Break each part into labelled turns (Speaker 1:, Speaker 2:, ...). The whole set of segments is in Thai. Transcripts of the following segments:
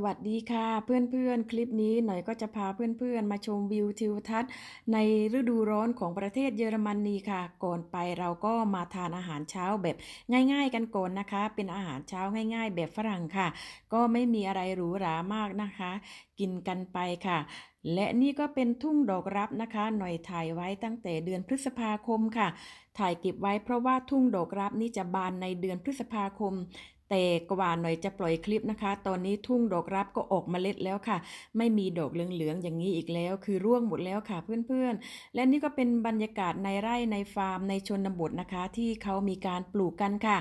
Speaker 1: สวัสดีค่ะเพื่อนๆ คลิปนี้หน่อยก็จะพาเพื่อนๆ มาชมวิวทิวทัศน์ ในฤดูร้อนของประเทศเยอรมนีค่ะ ก่อนไปเราก็มาทานอาหารเช้าแบบง่าย ๆ กันก่อนนะคะ เป็นอาหารเช้าง่ายๆ แบบฝรั่งค่ะ ก็ไม่มีอะไรหรูหรามากนะคะ กินกันไปค่ะ และนี่ก็เป็นทุ่งดอกรับนะคะ หน่อยถ่ายไว้ตั้งแต่เดือนพฤษภาคมค่ะ ถ่ายเก็บไว้เพราะว่าทุ่งดอกรับนี่จะบานในเดือนพฤษภาคม แต่กว่าหน่อยจะปล่อยคลิปนะคะ ตอนนี้ทุ่งดอกรับก็ออกเมล็ดแล้วค่ะ ไม่มีดอกเหลืองๆอย่างนี้อีกแล้ว คือร่วงหมดแล้วค่ะเพื่อนๆ และนี่ก็เป็นบรรยากาศในไร่ในฟาร์มในชนบทนะคะ ที่เขามีการปลูกกันค่ะ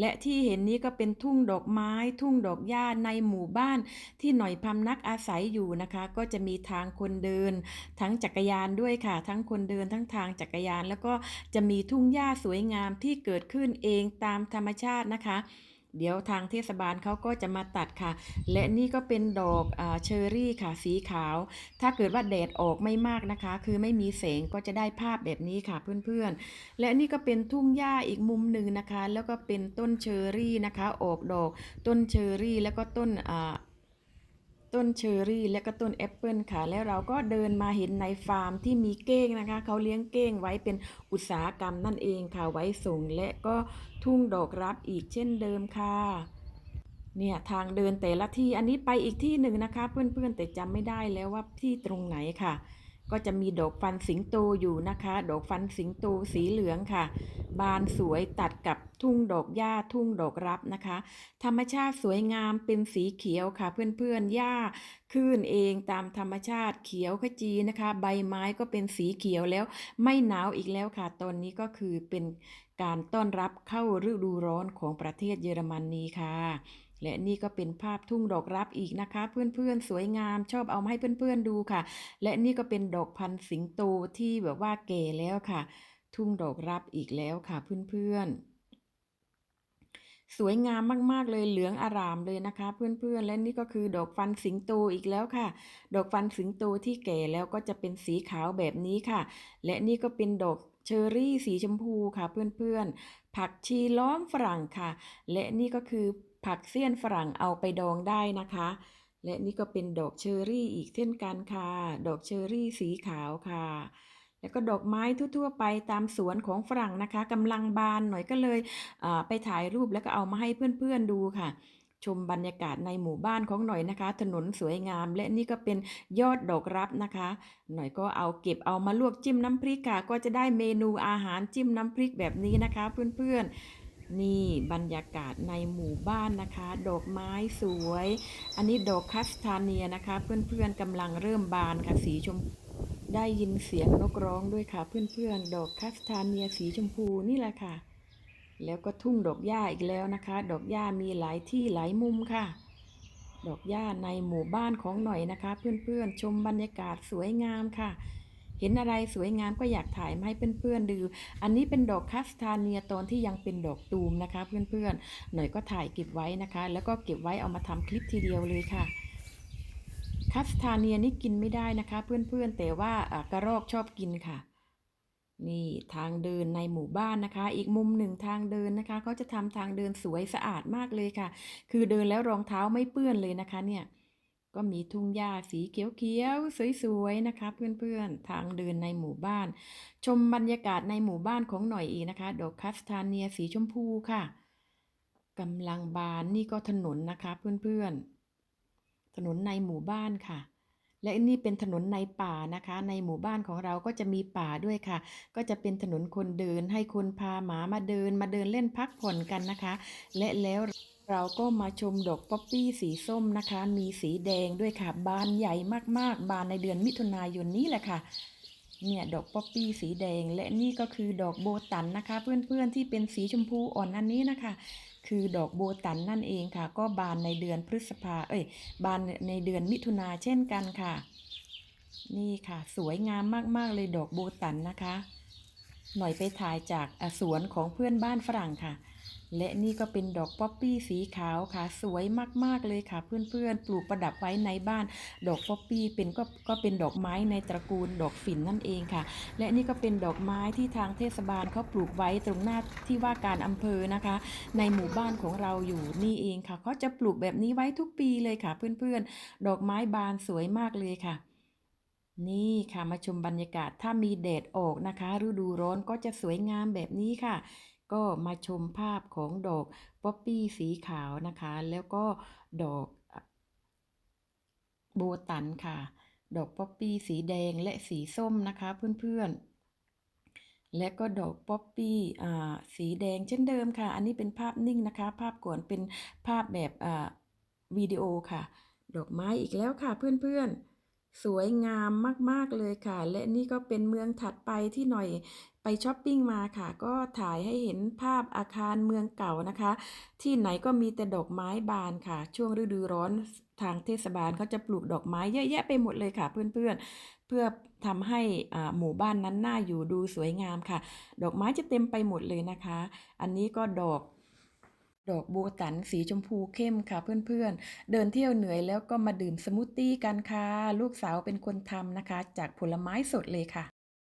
Speaker 1: และที่เห็นนี้ก็เป็นทุ่งดอกไม้ ทุ่งดอกหญ้าในหมู่บ้าน ที่หน่อยพำนักอาศัยอยู่นะคะ ก็จะมีทางคนเดิน ทั้งจักรยานด้วยค่ะ ทั้งคนเดินทั้งทางจักรยาน แล้วก็จะมีทุ่งหญ้าสวยงามที่เกิดขึ้นเองตามธรรมชาตินะคะ เดี๋ยวทางเทศบาลเขาก็จะมาตัดค่ะ และนี่ก็เป็นดอกอเชอร์รี่ค่ะสีขาว ถ้าเกิดว่าแดดออกไม่มากนะคะ คือไม่มีแสงก็จะได้ภาพแบบนี้ค่ะเพื่อนๆ และนี่ก็เป็นทุ่งหญ้าอีกมุมหนึ่งนะคะ แล้วก็เป็นต้นเชอร์รี่นะคะ ออกดอกต้นเชอร์รี่ แล้วก็ต้นอ ต้นเชอร์รี่และก็ต้นแอปเปิลค่ะ แล้วเราก็เดินมาเห็นในฟาร์มที่มีเก้งนะคะ เขาเลี้ยงเก้งไว้เป็นอุตสาหกรรมนั่นเองค่ะ ไว้ส่งและก็ทุ่งดอกรับอีกเช่นเดิมค่ะ เนี่ยทางเดินแต่ละที่อันนี้ไปอีกที่หนึ่งนะคะ เพื่อนๆแต่จำไม่ได้แล้วว่าที่ตรงไหนค่ะ ก็จะมีดอกฟันสิงโตอยู่นะคะ ดอกฟันสิงโตสีเหลืองค่ะ บานสวยตัดกับทุ่งดอกหญ้าทุ่งดอกรับนะคะ ธรรมชาติสวยงามเป็นสีเขียวค่ะ เพื่อนๆหญ้าขึ้นเองตามธรรมชาติเขียวขจีนะคะ ใบไม้ก็เป็นสีเขียวแล้ว ไม่หนาวอีกแล้วค่ะ ตอนนี้ก็คือเป็นการต้อนรับเข้าฤดูร้อนของประเทศเยอรมนีค่ะ และนี่ก็เป็นภาพทุ่งดอกรับอีกนะคะ เพื่อนๆสวยงามชอบเอามาให้เพื่อนๆดูค่ะ และนี่ก็เป็นดอกพันสิงโตที่แบบว่าแก่แล้วค่ะ ทุ่งดอกรับอีกแล้วค่ะเพื่อนๆสวยงามมาก ๆ เลยเหลืองอารามเลยนะคะ เพื่อนๆ และนี่ก็คือดอกฟันสิงโตอีกแล้วค่ะ ดอกฟันสิงโตที่แก่แล้วก็จะเป็นสีขาวแบบนี้ค่ะ และนี่ก็เป็นดอกเชอร์รี่สีชมพูค่ะเพื่อนๆ ผักชีล้อมฝรั่งค่ะ และนี่ก็คือ ผักเสี้ยนฝรั่งเอาไปดองได้นะคะ และนี่ก็เป็นดอกเชอร์รี่อีกเช่นกันค่ะ ดอกเชอร์รี่สีขาวค่ะ แล้วก็ดอกไม้ทั่วๆ ไปตามสวนของฝรั่งนะคะกำลังบานหน่อยก็เลยไปถ่ายรูปแล้วก็เอามาให้เพื่อนๆดูค่ะชมบรรยากาศในหมู่บ้านของหน่อยนะคะ ถนนสวยงาม และนี่ก็เป็นยอดดอกรับนะคะ หน่อยก็เอาเก็บเอามาลวกจิ้มน้ำพริกค่ะ ก็จะได้เมนูอาหารจิ้มน้ำพริกแบบนี้นะคะ เพื่อนๆ นี่บรรยากาศในหมู่บ้านนะคะ ดอกไม้สวย อันนี้ดอกคัสตาเนียนะคะ เพื่อนๆกำลังเริ่มบานค่ะสีชมได้ยินเสียงนกร้องด้วยค่ะ เพื่อนๆ ดอกคัสตาเนียสีชมพูนี่แหละค่ะ แล้วก็ทุ่งดอกหญ้าอีกแล้วนะคะ ดอกหญ้ามีหลายที่หลายมุมค่ะ ดอกหญ้าในหมู่บ้านของหน่อยนะคะ เพื่อนๆชมบรรยากาศสวยงามค่ะ เห็นอะไรสวยงามก็อยากถ่ายมาให้เพื่อนๆดู อันนี้เป็นดอกคัสตาเนียตอนที่ยังเป็นดอกตูมนะคะ เพื่อนๆ หน่อยก็ถ่ายเก็บไว้นะคะ แล้วก็เก็บไว้เอามาทำคลิปทีเดียวเลยค่ะคัสตาเนียนี่กินไม่ได้นะคะ เพื่อนๆ แต่ว่ากระรอกชอบกินค่ะ นี่ทางเดินในหมู่บ้านนะคะ อีกมุมหนึ่งทางเดินนะคะเขาจะทำทางเดินสวยสะอาดมากเลยค่ะ คือเดินแล้วรองเท้าไม่เปื้อนเลยนะคะเนี่ย ก็มีทุ่งหญ้าสีเขียวๆ สวยๆ นะคะเพื่อนๆ ทางเดินในหมู่บ้าน ชมบรรยากาศในหมู่บ้านของหน่อยอีกนะคะ ดอกคัสตาเนียสีชมพูค่ะกำลังบานนี่ก็ถนนนะคะเพื่อนๆ ถนนในหมู่บ้านค่ะ และนี่เป็นถนนในป่านะคะ ในหมู่บ้านของเราก็จะมีป่าด้วยค่ะ ก็จะเป็นถนนคนเดินให้คนพาหมามาเดินมาเดินเล่นพักผ่อนกันนะคะ และแล้ว เราก็มาชมดอกป๊อปปี้สีส้มนะคะ มีสีแดงด้วยค่ะ บานใหญ่มากๆ บานในเดือนมิถุนายนนี้แหละค่ะ เนี่ยดอกป๊อปปี้สีแดง และนี่ก็คือดอกโบตันนะคะ เพื่อนๆที่เป็นสีชมพูอ่อนอันนี้นะคะ คือดอกโบตันนั่นเองค่ะ ก็บานในเดือนพฤษภา เอ้ย บานในเดือนมิถุนาเช่นกันค่ะ นี่ค่ะ สวยงามมากๆเลยดอกโบตันนะคะ หน่อยไปถ่ายจากสวนของเพื่อนบ้านฝรั่งค่ะ และนี่ก็เป็นดอกป๊อปปี้สีขาวค่ะ สวยมากๆเลยค่ะ เพื่อนๆ ปลูกประดับไว้ในบ้าน ดอกป๊อปปี้เป็นก็ก็เป็นดอกไม้ในตระกูลดอกฝิ่นนั่นเองค่ะ และนี่ก็เป็นดอกไม้ที่ทางเทศบาลเขาปลูกไว้ตรงหน้าที่ว่าการอำเภอนะคะ ในหมู่บ้านของเราอยู่นี่เองค่ะเขาจะปลูกแบบนี้ไว้ทุกปีเลยค่ะ เพื่อนๆ ดอกไม้บานสวยมากเลยค่ะนี่ค่ะมาชมบรรยากาศถ้ามีแดดออกนะคะ ฤดูร้อนก็จะสวยงามแบบนี้ค่ะ ก็มาชมภาพของดอกป๊อปปี้สีขาวนะคะ แล้วก็ดอกโบตันค่ะ ดอกป๊อปปี้สีแดงและสีส้มนะคะเพื่อนๆ และก็ดอกป๊อปปี้สีแดงเช่นเดิมค่ะ อันนี้เป็นภาพนิ่งนะคะ ภาพก่อนเป็นภาพแบบวิดีโอค่ะ ดอกไม้อีกแล้วค่ะเพื่อนๆ สวยงามมาก ๆ เลยค่ะ และนี่ก็เป็นเมืองถัดไปที่หน่อยไปช้อปปิ้งมาค่ะ ก็ถ่ายให้เห็นภาพอาคารเมืองเก่านะคะ ที่ไหนก็มีแต่ดอกไม้บานค่ะ ช่วงฤดูร้อนทางเทศบาลเขาจะปลูกดอกไม้เยอะแยะไปหมดเลยค่ะ เพื่อนๆ เพื่อทำให้อ่าหมู่บ้านนั้นน่าอยู่ดูสวยงามค่ะ ดอกไม้จะเต็มไปหมดเลยนะคะ อันนี้ก็ดอก ดอกบัวตันสีชมพูเข้มค่ะเพื่อนๆ เดินเที่ยวเหนื่อยแล้วก็มาดื่มสมูทตี้กันค่ะ ลูกสาวเป็นคนทำนะคะ จากผลไม้สดเลยค่ะ